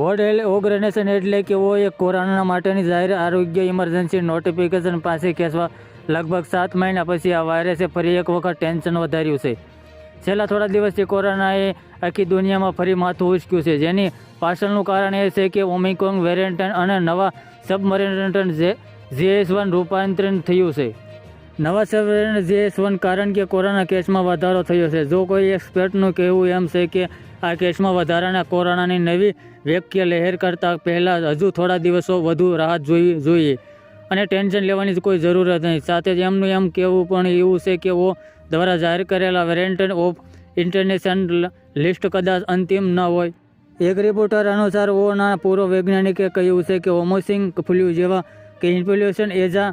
World organisation એટલે કે ઓ એ corona માટેની જાહેર આરોગ્ય ઇમરજન્સી નોટિફિકેશન પાસે ખેંચવા લગભગ સાત મહિના પછી આ વાયરસે ફરી એક વખત ટેન્શન વધાર્યું છે. છેલ્લા થોડા દિવસથી કોરોનાએ આખી દુનિયામાં ફરી માથું ઉચક્યું છે, જેની પાછળનું કારણ એ છે કે ઓમિકોંગ વેરિયન્ટ અને નવા સબમરીન જે જીએસ વન રૂપાંતરણ થયું છે. નવા સબ જે સ્વન કારણ કે કોરોના કેસમાં વધારો થયો છે. જો કોઈ એક્સપર્ટનું કહેવું એમ છે કે આ કેસમાં વધારાના કોરોનાની નવી વ્યક્તિ લહેર કરતાં પહેલાં હજુ થોડા દિવસો વધુ રાહત જોવી જોઈએ. અને ટેન્શન લેવાની કોઈ જરૂરત નહીં. સાથે જ એમનું એમ કહેવું પણ એવું છે કે ઓ દ્વારા જાહેર કરેલા વેરેન્ટન ઓફ ઇન્ટરનેશનલ લિસ્ટ કદાચ અંતિમ ન હોય. એક રિપોર્ટર અનુસાર, ઓના પૂર્વ વૈજ્ઞાનિકે કહ્યું છે કે હોમોસિંગ ફ્લૂ જેવા કે ઇન્ફ્લ્યુએશન એઝા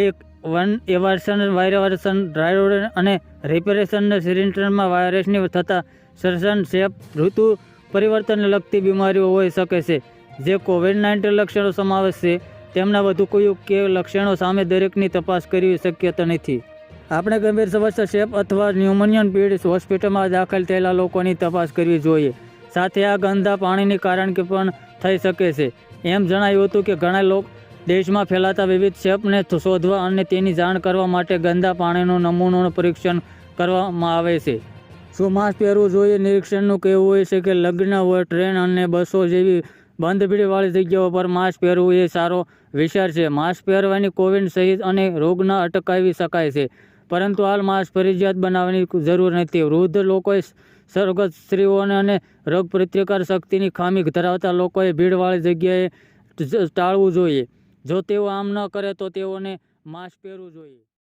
એક વન એવાર્સન વાયરસન ડ્રાયરોડ અને રિપેરેશન સિલિન્ડરમાં વાયરસની થતા સરસન શેપ ઋતુ પરિવર્તનને લગતી બીમારીઓ હોઈ શકે છે. જે કોવિડ નાઇન્ટીન લક્ષણો સમાવેશ છે, તેમના વધુ કહ્યું કે લક્ષણો સામે દરેકની તપાસ કરવી શક્યતા નથી. આપણે ગંભીર સમસ્યા શેપ અથવા ન્યુમોનિયન પીડિત હોસ્પિટલમાં દાખલ થયેલા લોકોની તપાસ કરવી જોઈએ. સાથે આ ગંદા પાણીની કારણ કે પણ થઈ શકે છે. એમ જણાયું હતું કે ઘણા લોકો દેશમાં ફેલાતા વિવિધ શેપને શોધવા અને તેની જાણ કરવા માટે ગંદા પાણીનું નમૂનોનું પરીક્ષણ કરવામાં આવે છે. શું માસ્ક પહેરવું જોઈએ? નિરીક્ષણનું કહેવું હોય છે કે લગ્ન, હોય ટ્રેન અને બસો જેવી બંધ ભીડવાળી જગ્યાઓ પર માસ્ક પહેરવું એ સારો વિચાર છે. માસ્ક પહેરવાની કોવિડ સહિત અને રોગને અટકાવી શકાય છે. પરંતુ હાલ માસ્ક ફરજિયાત બનાવવાની જરૂર નથી. વૃદ્ધ લોકોએ સરગત સ્ત્રીઓને અને રોગ પ્રતિકાર શક્તિની ખામી ધરાવતા લોકોએ ભીડવાળી જગ્યાએ ટાળવું જોઈએ. જો તેઓ આમ ન કરે તો તેઓને માસ્ક પહેરવું જોઈએ.